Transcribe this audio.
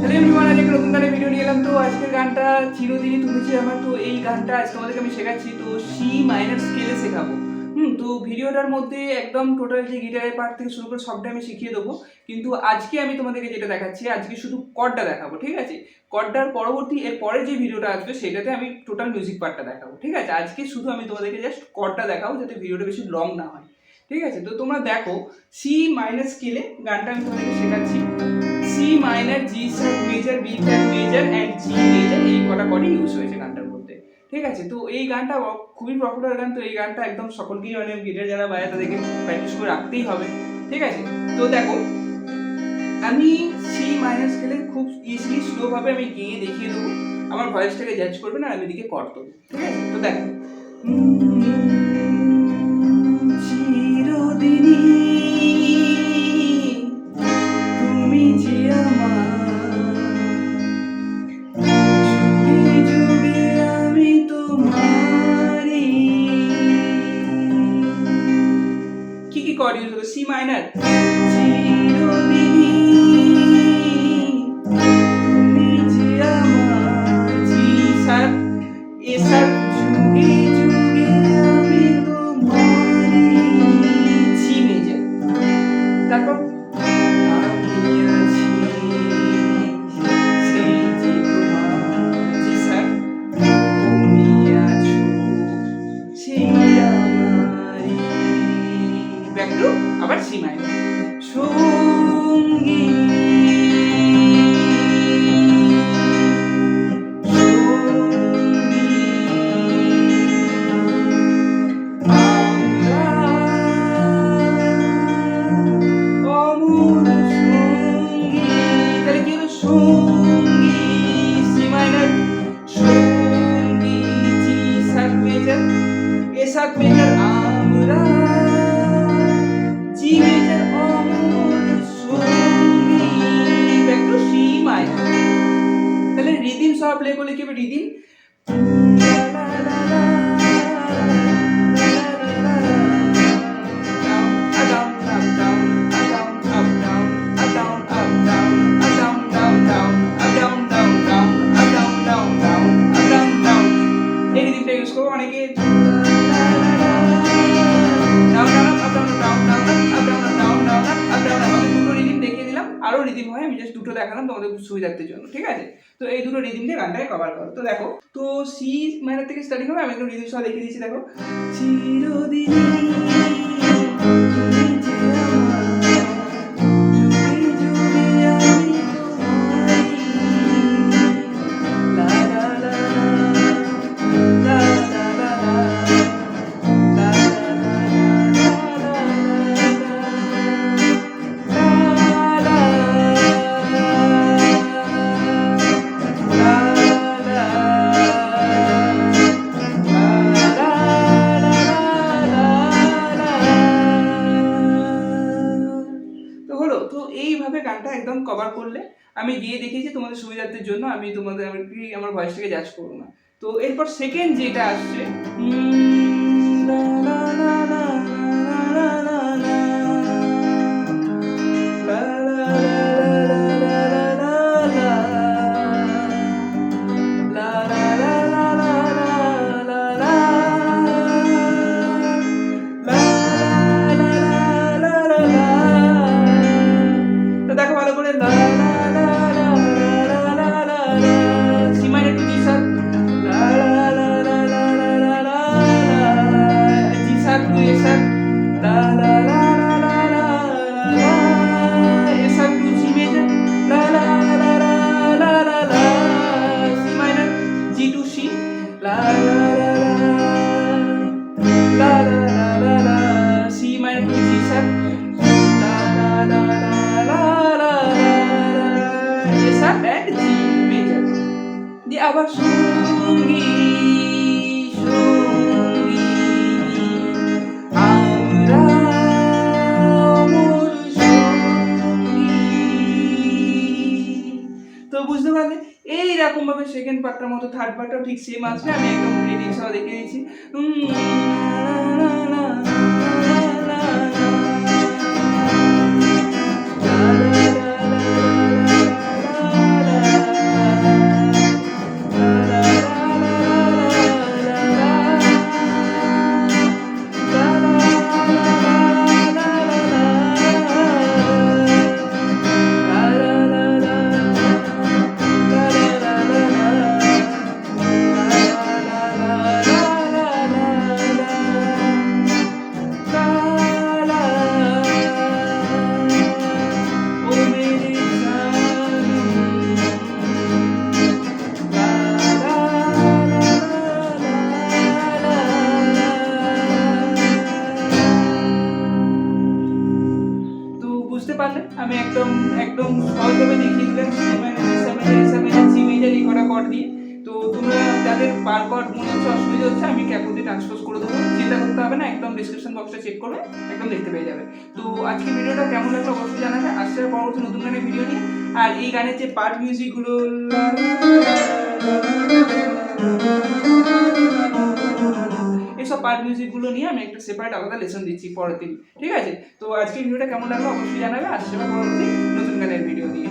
Hello everyone আজকে নতুন গানে ভিডিও নিয়ে এলাম। তো আজকের গানটা চিরদিনই তুমি আমার। তো এই গানটা আজ তোমাদেরকে আমি শেখাচ্ছি। তো সি মাইনার স্কেলে শেখাবো। হুম, তো ভিডিওটার মধ্যে একদম টোটাল যে গিটারের পার্ট থেকে শুরু করে সবটা আমি শিখিয়ে দেবো। কিন্তু আজকে আমি তোমাদেরকে যেটা দেখাচ্ছি, আজকে শুধু কর্ডটা দেখাবো, ঠিক আছে? কর্ডার পরবর্তী, এর পরে যে ভিডিওটা আসবে, সেটাতে আমি টোটাল মিউজিক পার্টটা দেখাবো, ঠিক আছে? আজকে শুধু আমি তোমাদেরকে জাস্ট কর্ডটা দেখাবো, যাতে ভিডিওটা বেশি লং না হয়। ঠিক আছে? তো তোমরা দেখো সি মাইনার স্কেলে গানটা আমি তোমাদেরকে শেখাচ্ছি। C minor G sub major B flat measure and G major এই কটা কটি ইউজ হয়েছে গানটার মধ্যে। ঠিক আছে? তো এই গানটা খুবই পপুলার গান, তো এই গানটা একদম সকলকেই মানে গিটার যারা বাজায় তাদেরকে প্র্যাকটিস করে রাখতেই হবে। ঠিক আছে? তো দেখো, আমি সি মাইনার স্কেলে খুব ইজিলি স্লোভাবে আমি গিয়ে দেখিয়ে দেবো। আমার ভয়েসটাকে জাজ করবে না আমি এদিকে কর দেবো ঠিক আছে? তো দেখো। চিরদিনই তুমি যে আমার। কি কি কর্ড সি মাইনার। তুমি যে আমার। জি সঙ্গী সি মাইনার সঙ্গী জি সাত মেজর এ সাত মেজর আমরা দেখালাম তোমাদের সুবিধার্থের জন্য, ঠিক আছে? তো এই দুটো রিদিম দিয়ে গানটাকে কভার করো। তো দেখো, তো সি মাইনার থেকে স্টার্টিং হবে, আমি একটু রিদিম সহ দেখিয়ে দিচ্ছি, দেখো। চিরদিন আমি গিয়ে দেখেছি তোমাদের সুবিধার্থের জন্য, আমি তোমাদের আমার ভয়েসটাকে জাজ করব না। তো এরপর সেকেন্ড যেটা আসছে La la la la la la la si main kunci set. La la la la la la G sharp and G major. Di awal sungguh তো বুঝতে পারলে এইরকম ভাবে সেকেন্ড পার্টটার মতো থার্ড পার্টটাও ঠিক সেম আসবে আমি একদম রেডি সহ দেখে দিচ্ছি। বুঝতে পারলেন আমি একদম একদম সহজভাবে দেখিয়ে দিলাম মেজার এই কটা কট দিয়ে। তো তোমরা যাদের বার কর মনে হচ্ছে অসুবিধা হচ্ছে, আমি ক্যাপল দিয়ে ট্রান্সপোজ করে দেবো। চিন্তা করতে হবে না, একদম ডিসক্রিপশন বক্সটা চেক করবে, একদম দেখতে পেয়ে যাবে। তো আজকের ভিডিওটা কেমন লাগল অবশ্যই জানাবে। আসছে পরবর্তী নতুন গানের ভিডিও নিয়ে। আর এই গানের যে পার্ট মিউজিকগুলো এইসব পার্ট মিউজিকগুলো নিয়ে আমি একটা সেপারেট আলাদা লেসন দিচ্ছি পরের দিন, ঠিক আছে? তো আজকে ভিডিওটা কেমন লাগল অবশ্যই জানাবে আসছে পরবর্তী নতুন গানের ভিডিও নিয়ে।